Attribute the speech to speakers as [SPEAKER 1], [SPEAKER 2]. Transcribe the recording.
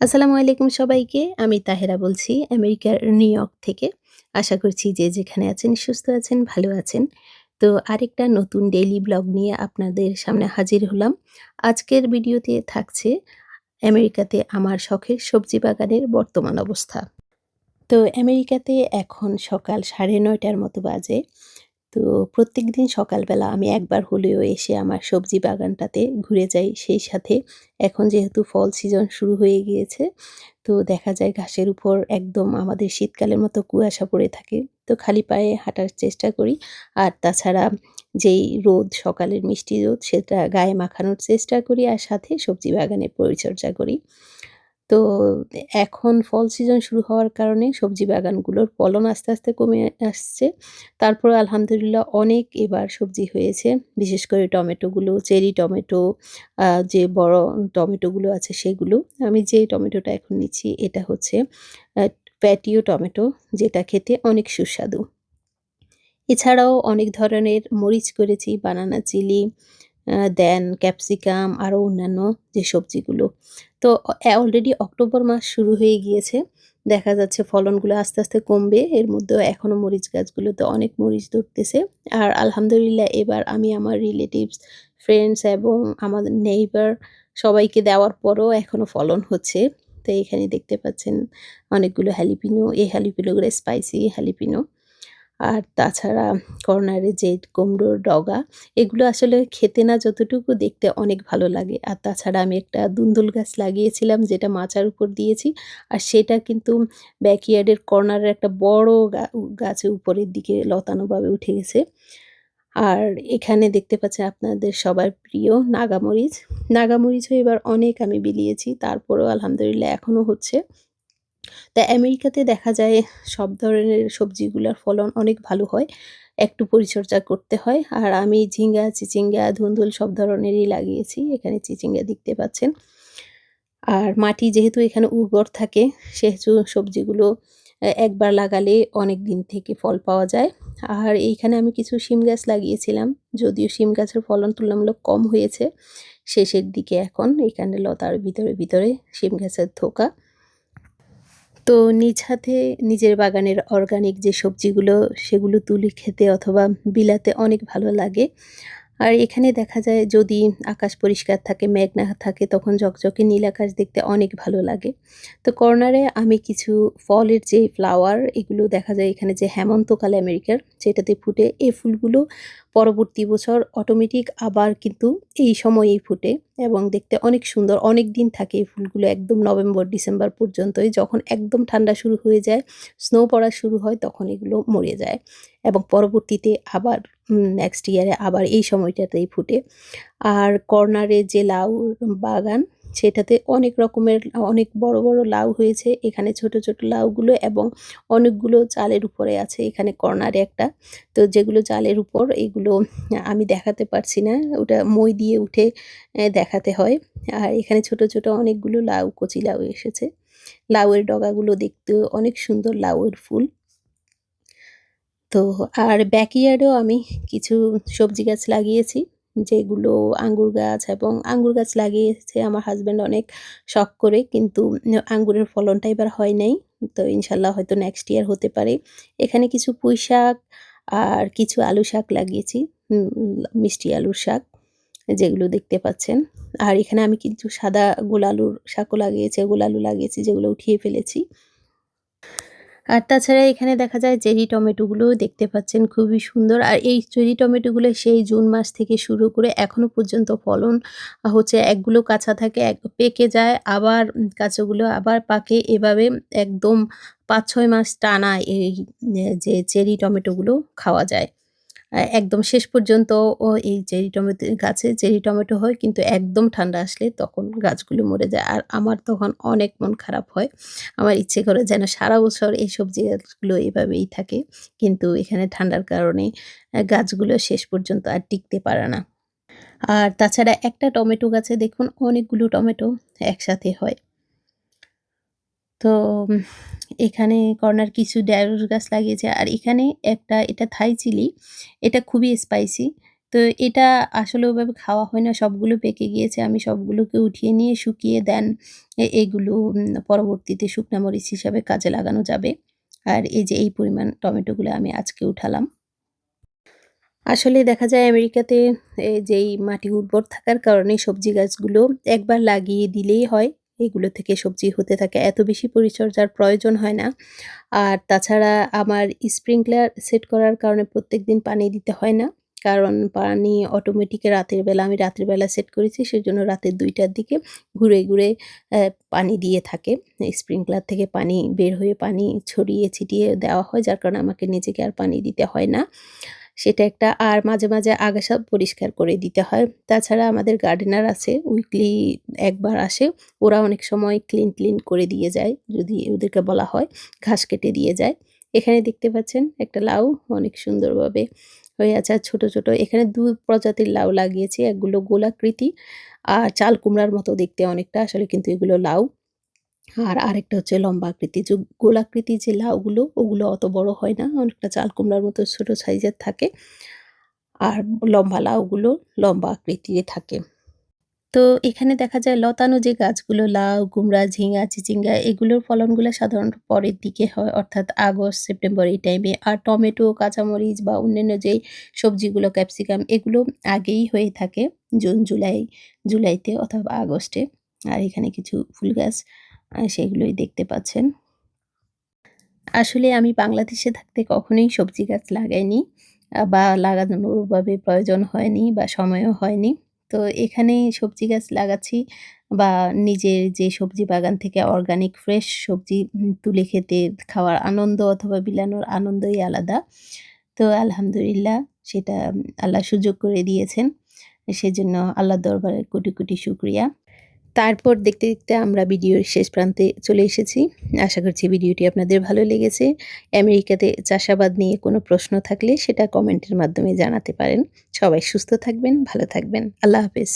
[SPEAKER 1] আসসালামু আলাইকুম সবাইকে। আমি তাহেরা বলছি আমেরিকার নিউ ইয়র্ক থেকে। আশা করছি যে যেখানে আছেন সুস্থ আছেন, ভালো আছেন। তো আরেকটা নতুন ডেইলি ব্লগ নিয়ে আপনাদের সামনে হাজির হলাম। আজকের ভিডিওতে থাকছে আমেরিকাতে আমার শখের সবজি বাগানের বর্তমান অবস্থা। তো আমেরিকাতে এখন সকাল সাড়ে নয়টার মতো বাজে। তো প্রত্যেক দিন সকালবেলা আমি একবার হলেও এসে আমার সবজি বাগানটাতে ঘুরে যাই। সেই সাথে এখন যেহেতু ফল সিজন শুরু হয়ে গিয়েছে, তো দেখা যায় ঘাসের উপর একদম আমাদের শীতকালের মতো কুয়াশা পড়ে থাকে। তো খালি পায়ে হাঁটার চেষ্টা করি। আর তাছাড়া যেই রোদ সকালের মিষ্টি রোদ সেটা গায়ে মাখানোর চেষ্টা করি আর সাথে সবজি বাগানের পরিচর্যা করি। তো এখন ফল সিজন শুরু হওয়ার কারণে সবজি বাগানগুলোর ফলন আস্তে, আস্তে কমে আসছে। তারপর আলহামদুলিল্লাহ অনেক এবার সবজি হয়েছে। বিশেষ করে টমেটোগুলো, চেরি টমেটো, যে বড় টমেটোগুলো আছে সেগুলো। আমি যে টমেটোটা এখন নিচ্ছি এটা হচ্ছে প্যাটিও টমেটো যেটা খেতে অনেক সুস্বাদু। এছাড়াও অনেক ধরনের মরিচ করেছি, বানানা চিলি, দেন ক্যাপসিকাম আরও অন্যান্য যে সবজিগুলো। তো অলরেডি অক্টোবর মাস শুরু হয়ে গিয়েছে। দেখা যাচ্ছে ফলনগুলো আস্তে, আস্তে কমবে। এর মধ্যেও এখনও মরিচ গাছগুলোতে অনেক মরিচ ধরতেছে। আর আলহামদুলিল্লাহ এবার আমি আমার রিলেটিভস, ফ্রেন্ডস এবং আমাদের নেইবার সবাইকে দেওয়ার পরও এখনও ফলন হচ্ছে। তো এখানে দেখতে পাচ্ছেন অনেকগুলো হ্যালিপিনো। এই হ্যালিপিনোগুলো স্পাইসি হ্যালিপিনো। আর তাছাড়া কর্নারে যে কুমড়োর ডগা, এগুলো আসলে খেতে না যতটুকু দেখতে অনেক ভালো লাগে। আর তাছাড়া আমি একটা দুন্দুল গাছ লাগিয়েছিলাম, যেটা মাচার উপর দিয়েছি। আর সেটা কিন্তু ব্যাকইয়ার্ডের কর্নারের একটা বড় গা, গাছের উপরের দিকে লতানোভাবে উঠে গেছে। আর এখানে দেখতে পাচ্ছেন আপনাদের সবার প্রিয় নাগামরিচ। নাগামরিচও এবার অনেক আমি বিলিয়েছি। তারপরেও আলহামদুলিল্লাহ এখনও হচ্ছে। তা আমেরিকাতে দেখা যায় সব ধরনের সবজিগুলোর ফলন অনেক ভালো হয়। একটু পরিচর্যা করতে হয়। আর আমি ঝিঙ্গা, চিচিঙ্গা, ধুন্দুল সব ধরনেরই লাগিয়েছি। এখানে চিচিঙ্গা দেখতে পাচ্ছেন। আর মাটি যেহেতু এখানে উর্বর থাকে সেহেতু সবজিগুলো একবার লাগালে অনেক দিন থেকে ফল পাওয়া যায়। আর এইখানে আমি কিছু শিম গাছ লাগিয়েছিলাম। যদিও শিম গাছের ফলন তুলনামূলক কম হয়েছে। শেষের দিকে এখন এখানে লতার ভিতরে, ভিতরে শিম গাছের থোকা। তো নিজ হাতে নিজের বাগানের অর্গানিক যে সবজিগুলো সেগুলো তুলে খেতে অথবা বিলাতে অনেক ভালো লাগে। আর এখানে দেখা যায় যদি আকাশ পরিষ্কার থাকে, মেঘ না থাকে তখন ঝকঝকে নীল আকাশ দেখতে অনেক ভালো লাগে। তো কর্নারে আমি কিছু ফলের যে ফ্লাওয়ার এগুলো দেখা যায় এখানে যে হেমন্তকাল আমেরিকার সেটাতে ফুটে। এই ফুলগুলো পরবর্তী বছর অটোমেটিক আবার কিন্তু এই সময়েই ফুটে এবং দেখতে অনেক সুন্দর। অনেক দিন থাকে এই ফুলগুলো একদম নভেম্বর, ডিসেম্বর পর্যন্তই। যখন একদম ঠান্ডা শুরু হয়ে যায়, স্নো পড়া শুরু হয় তখন এগুলো মরে যায়। এবং পরবর্তীতে আবার নেক্সট ইয়ারে আবার এই সময়টাতেই ফুটে। আর কর্নারে যে লাউ বাগান সেটাতে অনেক রকমের অনেক বড়, বড় লাউ হয়েছে। এখানে ছোট, ছোট লাউগুলো এবং অনেকগুলো চালের উপরে আছে এখানে কর্নারে একটা। তো যেগুলো চালের উপর এগুলো আমি দেখাতে পারছি না। ওটা মই দিয়ে উঠে দেখাতে হয়। আর এখানে ছোট, ছোট অনেকগুলো লাউ, কচি লাউ এসেছে। লাউয়ের ডগাগুলো দেখতেও অনেক সুন্দর লাউয়ের ফুল। তো আর ব্যাকইয়ার্ডেও আমি কিছু সবজি গাছ লাগিয়েছি। যেগুলো আঙ্গুর গাছ এবং আঙ্গুর গাছ লাগিয়েছে আমার হাজব্যান্ড অনেক শখ করে কিন্তু আঙ্গুরের ফলনটা এবার হয় নাই। তো ইনশাল্লাহ হয়তো নেক্সট ইয়ার হতে পারে। এখানে কিছু পুঁই শাক আর কিছু আলু শাক লাগিয়েছি। মিষ্টি আলুর শাক যেগুলো দেখতে পাচ্ছেন। আর এখানে আমি কিন্তু সাদা গোলালুর শাকও লাগিয়েছি, গোলালু লাগিয়েছি যেগুলো উঠিয়ে ফেলেছি। আর তাছাড়া এখানে দেখা যায় চেরি টমেটোগুলোও দেখতে পাচ্ছেন খুবই সুন্দর। আর এই চেরি টমেটোগুলো সেই জুন মাস থেকে শুরু করে এখনও পর্যন্ত ফলন হচ্ছে একগুলো কাঁচা থাকে, এক পেকে যায় আবার কাঁচাগুলো আবার পাকে। এভাবে একদম ৫-৬ মাস টানা এই যে চেরি টমেটোগুলো খাওয়া যায়। একদম শেষ পর্যন্ত ও এই চেরি টমেটো গাছে চেরি টমেটো হয়, কিন্তু একদম ঠান্ডা আসলে তখন গাছগুলো মরে যায়। আর আমার তখন অনেক মন খারাপ হয়। আমার ইচ্ছে করে যেন সারা বছর এই সবজি গাছগুলো এভাবেই থাকে। কিন্তু এখানে ঠান্ডার কারণে গাছগুলো শেষ পর্যন্ত আর টিকতে পারে না। আর তাছাড়া একটা টমেটো গাছে দেখুন, অনেকগুলো টমেটো একসাথে হয়। তো এখানে কর্নার কিছু ঢেঁড়স গাছ লাগিয়েছে। আর এখানে একটা এটা থাই চিলি। এটা খুবই স্পাইসি। তো এটা আসলে ওভাবে খাওয়া হয় না, সবগুলো পেকে গিয়েছে। আমি সবগুলোকে উঠিয়ে নিয়ে শুকিয়ে দেন এগুলো পরবর্তীতে শুকনা মরিচ হিসাবে কাজে লাগানো যাবে। আর এই যে এই পরিমাণ টমেটোগুলো আমি আজকে উঠালাম। আসলে দেখা যায় আমেরিকাতে যেই মাটি উর্বর থাকার কারণে সবজি গাছগুলো একবার লাগিয়ে দিলেই হয়। এগুলো থেকে সবজি হতে থাকে। এত বেশি পরিচর্যার প্রয়োজন হয় না। আর তাছাড়া আমার স্প্রিংকলার সেট করার কারণে প্রত্যেক দিন পানি দিতে হয় না। কারণ পানি অটোমেটিক রাতের বেলা আমি রাতের বেলা সেট করেছি সেজন্য রাতের দুইটার দিকে ঘুরে, ঘুরে পানি দিয়ে থাকে। স্প্রিংকলার থেকে পানি বের হয়ে পানি ছড়িয়ে ছিটিয়ে দেওয়া হয় যার কারণে আমাকে নিজেকে আর পানি দিতে হয় না। সেটা একটা আর মাঝে, মাঝে আগাছা পরিষ্কার করে দিতে হয়। তাছাড়া আমাদের গার্ডেনার আছে উইকলি একবার আসে। ওরা অনেক সময় ক্লিন, ক্লিন করে দিয়ে যায় যদি ওদেরকে বলা হয়। ঘাস কেটে দিয়ে যায়। এখানে দেখতে পাচ্ছেন একটা লাউ অনেক সুন্দরভাবে হয়ে আছে আর ছোট, ছোট এখানে দু প্রজাতির লাউ লাগিয়েছি। একগুলো গোলাকৃতি আর চাল কুমড়ার মতো দেখতে অনেকটা আসলে কিন্তু এগুলো লাউ। আর আরেকটা হচ্ছে লম্বা আকৃতি। যে গোলাকৃতি যে লাউগুলো ওগুলো অত বড় হয় না। অনেকটা চাল কুমড়ার মতো ছোটো সাইজের থাকে। আর লম্বা লাউগুলো লম্বা আকৃতির থাকে। তো এখানে দেখা যায় লতানো যে গাছগুলো লাউ, কুমড়া, ঝিঙা চিচিঙ্গা এগুলোর ফলনগুলো সাধারণত পরের দিকে হয় অর্থাৎ আগস্ট, সেপ্টেম্বর এই টাইমে। আর টমেটো, কাঁচামরিচ বা অন্যান্য যেই সবজিগুলো ক্যাপসিকাম এগুলো আগেই হয়ে থাকে জুন, জুলাই, জুলাইতে অথবা আগস্টে। আর এখানে কিছু ফুল গাছ সেগুলোই দেখতে পাচ্ছেন। আসলে আমি বাংলাদেশে থাকতে কখনোই সবজি গাছ লাগাইনি বা লাগানোর ওভাবে প্রয়োজন হয়নি বা সময়ও হয়নি। তো এখানে সবজি গাছ লাগাচ্ছি বা নিজের যে সবজি বাগান থেকে অর্গানিক ফ্রেশ সবজি তুলে খেতে খাওয়ার আনন্দ অথবা বিলানোর আনন্দই আলাদা। তো আলহামদুলিল্লাহ সেটা আল্লাহ সুযোগ করে দিয়েছেন। সেজন্য আল্লাহ দরবারে কোটি, কোটি শুকরিয়া। তারপর দেখতে, দেখতে আমরা ভিডিওর শেষ প্রান্তে চলে এসেছি। আশা করছি ভিডিওটি আপনাদের ভালো লেগেছে। আমেরিকাতে চাষাবাদ নিয়ে কোনো প্রশ্ন থাকলে সেটা কমেন্টের মাধ্যমে জানাতে পারেন। সবাই সুস্থ থাকবেন, ভালো থাকবেন। আল্লাহ হাফেজ।